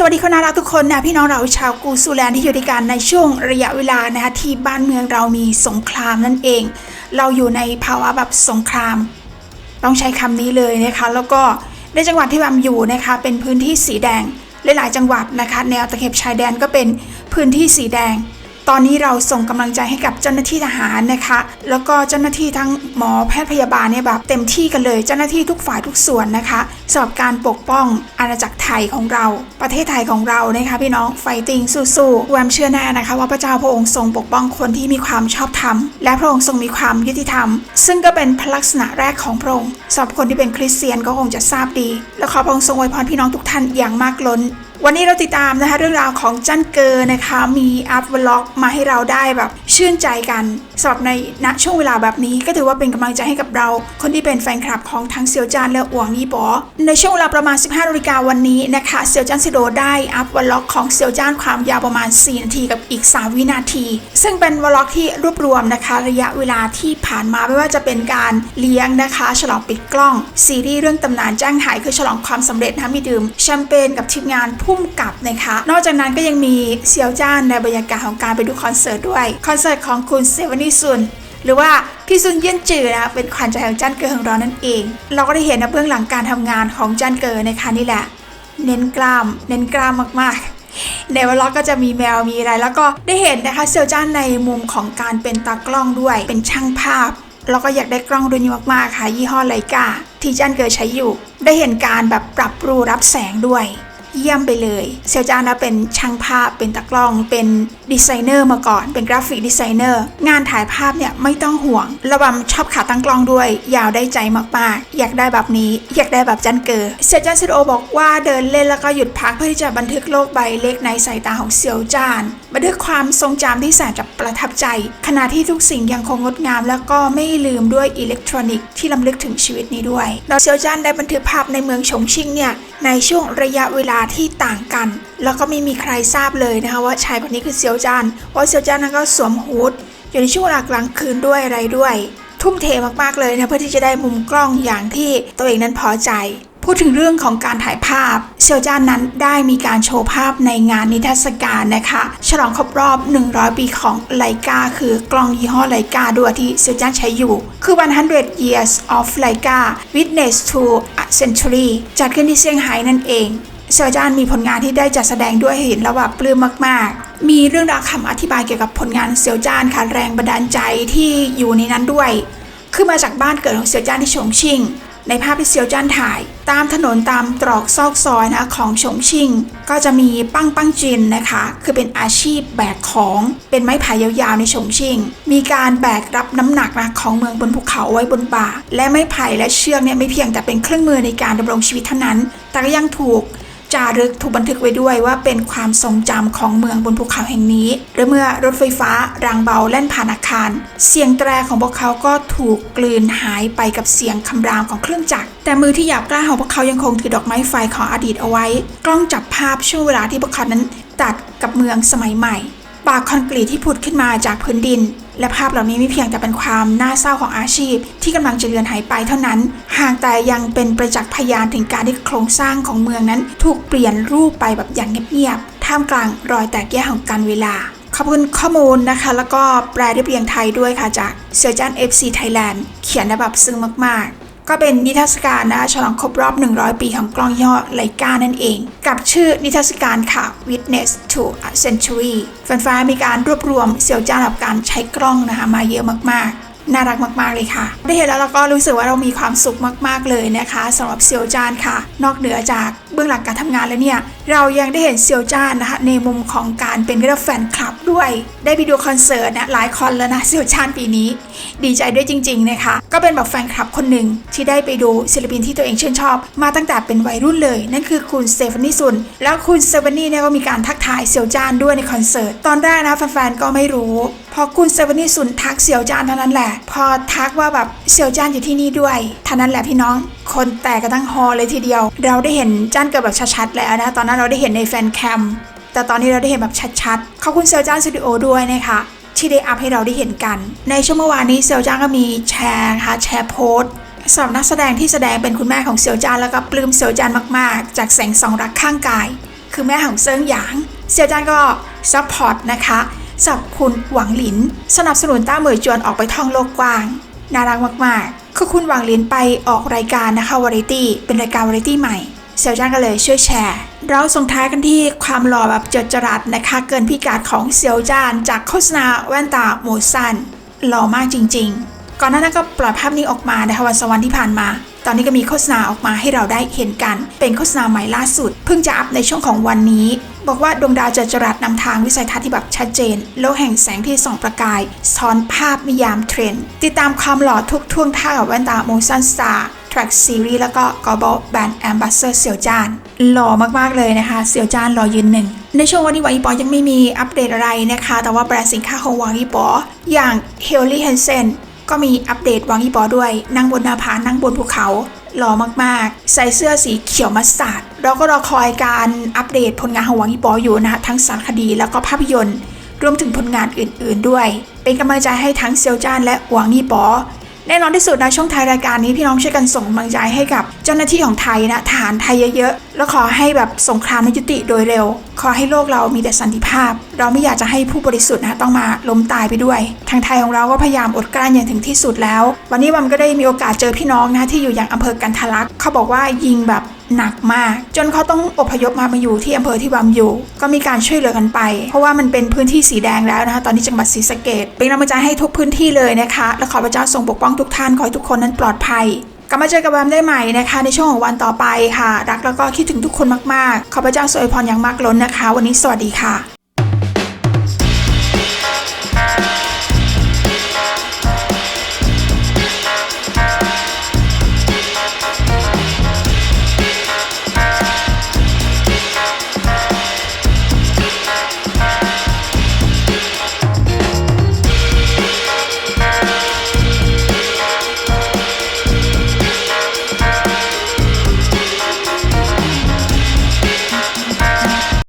สวัสดีคนน่ารักทุกคนนะพี่น้องเราชาวกูซูแลนที่อยู่ด้วยกันในช่วงระยะเวลานะคะที่บ้านเมืองเรามีสงครามนั่นเอง เราอยู่ในภาวะแบบสงคราม ต้องใช้คำนี้เลยนะคะ แล้วก็ในจังหวัดที่แบมอยู่นะคะเป็นพื้นที่สีแดงหลายๆจังหวัดนะคะ แนวตะเข็บชายแดนก็เป็นพื้นที่สีแดง ตอนนี้เราส่งกำลังใจให้กับเจ้าหน้าที่ทหารนะคะ แล้วก็เจ้าหน้าที่ทั้งหมอแพทย์พยาบาลเนี่ยแบบเต็มที่กันเลย เจ้าหน้าที่ทุกฝ่ายทุกส่วนนะคะสำหรับการปกป้องอาณาจักรไทยของเรา ประเทศไทยของเรานะคะ พี่น้องไฟติงสู้ๆแวมเชื่อแน่นะคะ ว่าพระเจ้าพระองค์ทรงปกป้องคนที่มีความชอบธรรม และพระองค์ทรงมีความยุติธรรม ซึ่งก็เป็นพลักษณะแรกของพระองค์สำหรับคนที่เป็นคริสเตียนก็คงจะทราบดี และขอพระองค์ทรงอวยพรพี่น้องทุกท่านอย่างมากล้น วันนี้เราติดตามนะคะเรื่องราวของจันเกอร์นะคะ มีอัพวล็อกมาให้เราได้แบบชื่นใจกัน สำหรับในณช่วงเวลาแบบนี้ก็ถือว่าเป็นกำลังใจให้กับเรา คนที่เป็นแฟนคลับของทั้งเซียวจานและอวงนี่บอในช่วงเวลาประมาณ 15นาฬิกาวันนี้นะคะเซียวจานซิโดได้อัพวอล็อกของเซียวจานความยาวประมาณ 4 นาทีกับอีก 3 วินาที ซึ่งเป็นวอล็อกที่รวบรวมนะคะ ระยะเวลาที่ผ่านมาไม่ว่าจะเป็นการเลี้ยงนะคะ ฉลองปิดกล้อง ซีรีส์เรื่องตำนานจ้างหายคือฉลองความสำเร็จนะมีดื่มแชมเปญกับทีมงานพุ่มกับนะคะนอกจากนั้นก็ยังมีเซียวจ้านในบรรยากาศของการไปดูคอนเสิร์ตด้วยคอนเสิร์ตของคุณเซเวานิซุน หรือว่าพี่ซุนเยี่ยนจือนะคะเป็นขวัญใจของจันเกอของเรานั่นเอง เราก็ได้เห็นนะเบื้องหลังการทำงานของจันเกอนะคะนี่แหละ เน้นกล้าม เน้นกล้ามมากๆในวอลล็อกก็จะมีแมวมีอะไร แล้วก็ได้เห็นนะคะเซลจ้านในมุมของการเป็นตากล้องด้วยเป็นช่างภาพ แล้วก็อยากได้กล้องรุ่นนี้มากๆค่ะ ยี่ห้อไลกาที่จันเกิดใช้อยู่ ได้เห็นการแบบปรับรูรับแสงด้วย เยี่ยมไปเลย เซลจานะเป็นช่างภาพเป็นตากล้อง เป็นดีไซเนอร์มาก่อน เป็นกราฟิกดีไซเนอร์ งานถ่ายภาพเนี่ยไม่ต้องห่วง ระบำชอบขาตั้งกล้องด้วย ยาวได้ใจมากๆ อยากได้แบบนี้ อยากได้แบบจันเกอร์เซลจานซิโอบอกว่าเดินเล่นแล้วก็หยุดพักเพื่อที่จะบันทึกโลกใบเล็กในสายตาของเซียวจานบันทึกความทรงจำที่แสนจะประทับใจ ขณะที่ทุกสิ่งยังคงงดงาม แล้วก็ไม่ลืมด้วยอิเล็กทรอนิกส์ที่ล้ำลึกถึงชีวิตนี้ด้วยเราเซียวจานได้บันทึกภาพในเมืองฉงชิ่งเนี่ยในช่วงระยะเวลาที่ต่างกัน แล้วก็ไม่มีใครทราบเลยนะคะว่าชายคนนี้คือเซียวจานเพราะเซียวจานนั้นก็สวมฮูดอยู่ในช่วงเวลากลางคืนด้วยอะไรด้วย ทุ่มเทมากๆเลยนะเพื่อที่จะได้มุมกล้องอย่างที่ตัวเองนั้นพอใจ พูดถึงเรื่องของการถ่ายภาพเซียวจานนั้นได้มีการโชว์ภาพในงานนิทรรศการนะคะ ฉลองครบรอบ 100 ปีของไลกาคือกล้องยี่ห้อไลกาด้วยที่เซียวจานใช้อยู่ คือ 100 years of Leica witness to a century จัดขึ้นที่เซี่ยงไฮ้นั่นเอง เซียวจานมีผลงานที่ได้จัดแสดงด้วยเห็นแล้วแบบปลื้มมาก ๆ มีเรื่องราวคำอธิบายเกี่ยวกับผลงานเซียวจานค่ะแรงบันดาลใจที่อยู่ในนั้นด้วย คือมาจากบ้านเกิดของเซียวจานที่ฉงชิ่งในภาพที่เซียวจ้านถ่าย ตามถนนตามตรอกซอกซอยนะของฉงชิ่งก็จะมีปั้งปั้งจินนะคะ คือเป็นอาชีพแบกของเป็นไม้ไผ่ยาวๆในฉงชิ่งมีการแบกรับน้ำหนักนะของเมืองบนภูเขาไว้บนบ่า และไม้ไผ่และเชือกเนี่ยไม่เพียงแต่เป็นเครื่องมือในการดำรงชีวิตเท่านั้น แต่ก็ยังถูก จารึกถูกบันทึกไว้ด้วยว่าเป็นความทรงจำของเมืองบนภูเขาแห่งนี้หรือเมื่อรถไฟฟ้ารางเบาแล่นผ่านอาคาร เสียงแตรของพวกเขาก็ถูกกลืนหายไปกับเสียงคำรามของเครื่องจักร แต่มือที่หยาบกล้าของพวกเขายังคงถือดอกไม้ไฟของอดีตเอาไว้ กล้องจับภาพช่วงเวลาที่พวกเขานั้นตัดกับเมืองสมัยใหม่ ปากคอนกรีตที่ผุดขึ้นมาจากพื้นดิน และภาพเหล่านี้ไม่เพียงแต่เป็นความน่าเศร้าของอาชีพ ที่กำลังจะเลือนหายไปเท่านั้นหากแต่ยังเป็นประจักษ์พยานถึงการที่โครงสร้างของเมืองนั้น ถูกเปลี่ยนรูปไปแบบอย่างเงียบๆท่ามกลางรอยแตกแยกของการเวลาขอบคุณข้อมูลนะคะ แล้วก็แปลได้เรียงไทยด้วยค่ะจากเซอร์จันเอฟซีไทยแลนด์เขียนได้แบบซึ้งมากๆ ก็เป็นนิทรรศการนะฉลองครบรอบ 100 ปีของกล้องย่อไลกานั่นเอง กับชื่อนิทรรศการค่ะ Witness to a Century แฟนๆมีการรวบรวมเซียวจ้ากับการใช้กล้องนะคะมาเยอะมากๆน่ารักมาก ๆ เลยค่ะ ได้เห็นแล้วเราก็รู้สึกว่าเรามีความสุขมาก ๆ เลยนะคะสำหรับเซียวจานค่ะ นอกเหนือจาก บื้องหลังการทำงานแล้วเนี่ย เรายังได้เห็นเซียวจ้านนะคะ ในมุมของการเป็นเรื่องแฟนคลับด้วย ได้ไปดูคอนเสิร์ตนะหลายคอนแล้วนะเซียวจ้านปีนี้ ดีใจด้วยจริง ๆ นะคะ ก็เป็นแบบแฟนคลับคนหนึ่งที่ได้ไปดูศิลปินที่ตัวเองชื่นชอบ มาตั้งแต่เป็นวัยรุ่นเลย นั่นคือคุณเซฟานี่ซุน แล้วคุณเซฟานี่เนี่ยก็มีการทักทายเซียวจ้านด้วยในคอนเสิร์ตตอนแรกนะแฟนๆก็ไม่รู้พอคุณเซฟานี่ซุนทักเซียวจานเท่านั้นแหละ พอทักว่าแบบเซียวจานอยู่ที่นี่ด้วยเท่านั้นแหละพี่น้อง คนแตกกันทั้งฮอลเลยทีเดียว เราได้เห็นจ้านเกิดแบบชัดๆแล้วนะตอนนั้นเราได้เห็นในแฟนแคมแต่ตอนนี้เราได้เห็นแบบชัดๆขอบคุณเซลจ้านสตูดิโอด้วยนะคะที่ได้อัพให้เราได้เห็นกัน ในช่วงเมื่อวานนี้เซลจ้านก็มีแชร์นะคะแชร์โพสต์สำหรับนักแสดงที่แสดงเป็นคุณแม่ของเซียวจานแล้วก็ปลื้มเซียวจานมากๆ จากแสงสองรักข้างกาย คือแม่ของเซิงหยางเสี่ยวจานก็ซัพพอร์ตนะคะสับคุณหวังหลิน สนับสนุนต้าเหมยจวนออกไปท่องโลกกว้าง น่ารักมากๆ คือคุณหวังหลินไปออกรายการนะคะวาไรตี้เป็นรายการวาไรตี้ใหม่ เสี่ยวจ้านก็เลยช่วยแชร์ เราส่งท้ายกันที่ความหล่อแบบจดจรัสนะคะ เกินพิกัดของเสี่ยวจ้านจากโฆษณาแว่นตาโมซันหล่อมากจริง ๆ ก่อนหน้านั้นก็ปล่อยภาพนี้ออกมานะคะวันสวรรค์ที่ผ่านมา ตอนนี้ก็มีโฆษณาออกมาให้เราได้เห็นกัน เป็นโฆษณาใหม่ล่าสุด เพิ่งจะอัพในช่วงของวันนี้ บอกว่าดวงดาวจะจรัสนำทางวิสัยทัศน์ที่แบบชัดเจน โลกแห่งแสงที่ส่องประกายสะท้อนภาพนิยามเทรนด์ติดตามความหล่อทุกท่วงท่ากับแว่นตา Motion Star Track Series แล้วก็ Global Brand Ambassador เสี่ยวจานหล่อมากๆเลยนะคะ เสี่ยวจานหล่อยืนหนึ่ง ในช่วงวันนี้วังอีปอยังไม่มีอัปเดตอะไรนะคะ แต่ว่าแบรนด์สินค้าของวังอีปออย่าง h e l l y Hansen ก็มีอัปเดตวังอีปอด้วย นั่งบนหน้าผานั่งบนภูเขาหล่อมากๆ ใส่เสื้อสีเขียวมัสตาร์ดเราก็รอคอยการอัปเดตผลงานของวังอีปออยู่นะคะทั้งสารคดีแล้วก็ภาพยนตร์ รวมถึงผลงานอื่นๆด้วย เป็นกำลังใจให้ทั้งเซียวจ้านและหวังอีปอ แน่นอนที่สุดนะช่วงท้ายรายการนี้พี่น้องช่วยกันส่งกำลังใจให้กับ จ้าหน้าที่ของไทยนะทหารไทยเยอะๆ แล้วขอให้แบบสงครามนยุติโดยเร็ว ขอให้โลกเรามีแต่สันติภาพ เราไม่อยากจะให้ผู้บริสุทธิ์นะต้องมาล้มตายไปด้วย ทางไทยของเราก็พยายามอดกลั้นอย่างถึงที่สุดแล้ว วันนี้วัมก็ได้มีโอกาสเจอพี่น้องนะที่อยู่อย่างอำเภอกันทะลักเขาบอกว่ายิงแบบหนักมาก จนเขาต้องอพยพมามาอยู่ที่อำเภอที่วัมอยู่ ก็มีการช่วยเหลือกันไป เพราะว่ามันเป็นพื้นที่สีแดงแล้วนะคะตอนนี้จังหวัดศรีสะเกดเป็นกำลังใจให้ทุกพื้นที่เลยนะคะ และขอพระเจ้าทรงปกป้องทุกท่านขอให้ทุกคนนั้นปลอดภัย กลับมาเจอกับแวมได้ใหม่นะคะ ในช่วงของวันต่อไปค่ะ รักแล้วก็คิดถึงทุกคนมากๆ ขอพระเจ้าทรงอวยพรอย่างมากล้นนะคะ วันนี้สวัสดีค่ะ